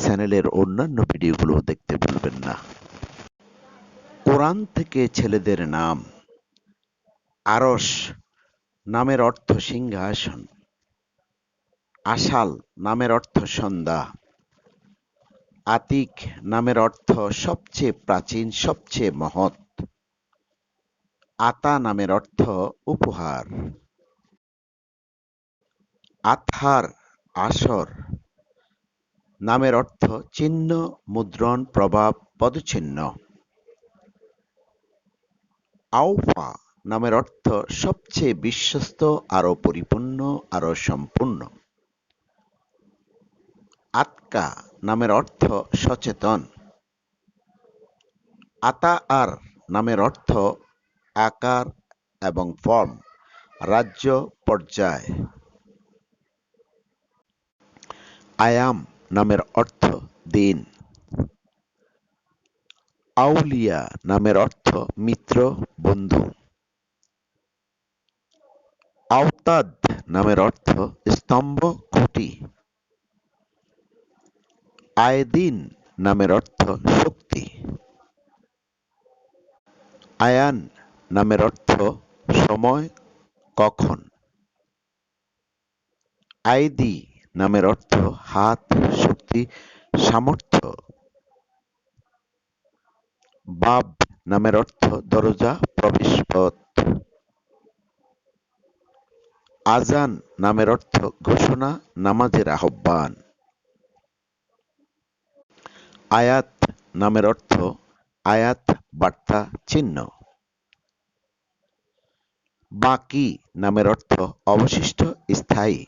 চ্যানেলের অন্যান্য ভিডিওগুলো দেখতে ভুলবেন না। কোরআন থেকে ছেলেদের নাম। আরস নামের অর্থ সিংহাসন। আশাল নামের অর্থ সন্ধ্যা। আতিক নামের অর্থ সবচেয়ে প্রাচীন, সবচেয়ে মহৎ। আতা নামের অর্থ উপহার। আথার আসর নামের অর্থ চিহ্ন, মুদ্রণ, প্রভাব, পদচিহ্ন। আউফা নামের অর্থ সবচেয়ে বিশ্বস্ত, আরও পরিপূর্ণ, আরও সম্পূর্ণ। আতকা নামের অর্থ সচেতন। আতা আর নামের অর্থ আকার এবং ফর্ম, রাজ্য, পর্যায়। আয়াম নামের অর্থ দিন। আউলিয়া নামের অর্থ মিত্র, বন্ধু। আওতাদ নামের অর্থ স্তম্ভ, খুঁটি। আয়দিন নামের অর্থ শক্তি। আয়ান নামের অর্থ সময়, কখন। আইদি নামের অর্থ হাত, শক্তি, সামর্থ্য। বাব নামের অর্থ দরজা, প্রবেশপথ। আজান নামের অর্থ ঘোষণা, নামাজের আহ্বান। আয়াত নামের অর্থ আয়াত, বার্তা, চিহ্ন। বাকি নামের অর্থ অবশিষ্ট, স্থায়ী।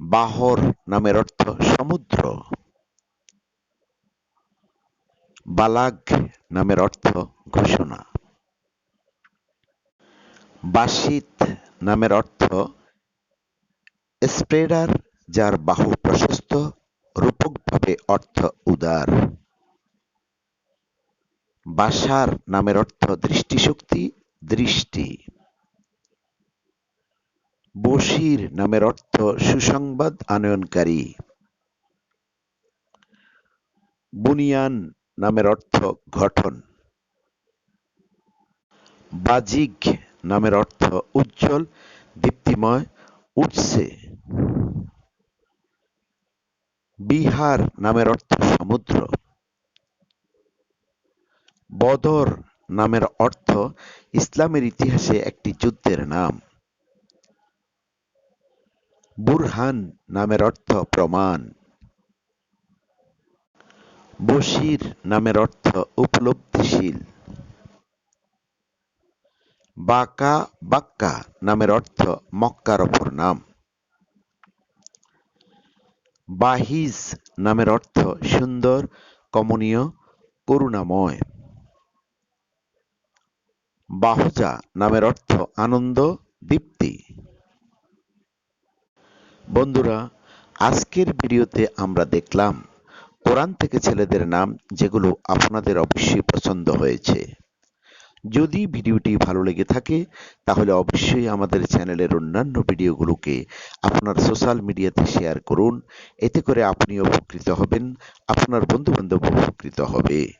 বাহর নামের অর্থ সমুদ্র। বালাগ নামের অর্থ ঘোষণা। বাসিত নামের অর্থ স্প্রেডার, যার বাহু প্রশস্ত, রূপকভাবে অর্থ উদার। বাসার নামের অর্থ দৃষ্টিশক্তি, দৃষ্টি। বশির নামের অর্থ সুসংবাদ আনয়নকারী। বুনিয়ান নামের অর্থ গঠন। বাজিক নামের অর্থ উজ্জ্বল, দীপ্তিময়, উঠছে। বিহার নামের অর্থ সমুদ্র। বদর নামের অর্থ ইসলামের ইতিহাসে একটি যুদ্ধের নাম। বুরহান নামের অর্থ প্রমাণ। বশির নামের অর্থ উপলব্ধিশীল। বাকা বাক্কা নামের অর্থ মক্কার অপর নাম। বাহিজ নামের অর্থ সুন্দর, কমনীয়, করুণাময়। বাহুজা নামের অর্থ আনন্দ, দীপ্তি। বন্ধুরা, আজকের ভিডিওতে আমরা দেখলাম কোরআন থেকে ছেলেদের নাম যেগুলো আপনাদের অবশ্যই পছন্দ হয়েছে। যদি ভিডিওটি ভালো লেগে থাকে, তাহলে অবশ্যই আমাদের চ্যানেলের অন্যান্য ভিডিওগুলোকে আপনার সোশ্যাল মিডিয়াতে শেয়ার করুন। এতে করে আপনি উপকৃত হবেন, আপনার বন্ধু বান্ধব উপকৃত হবে।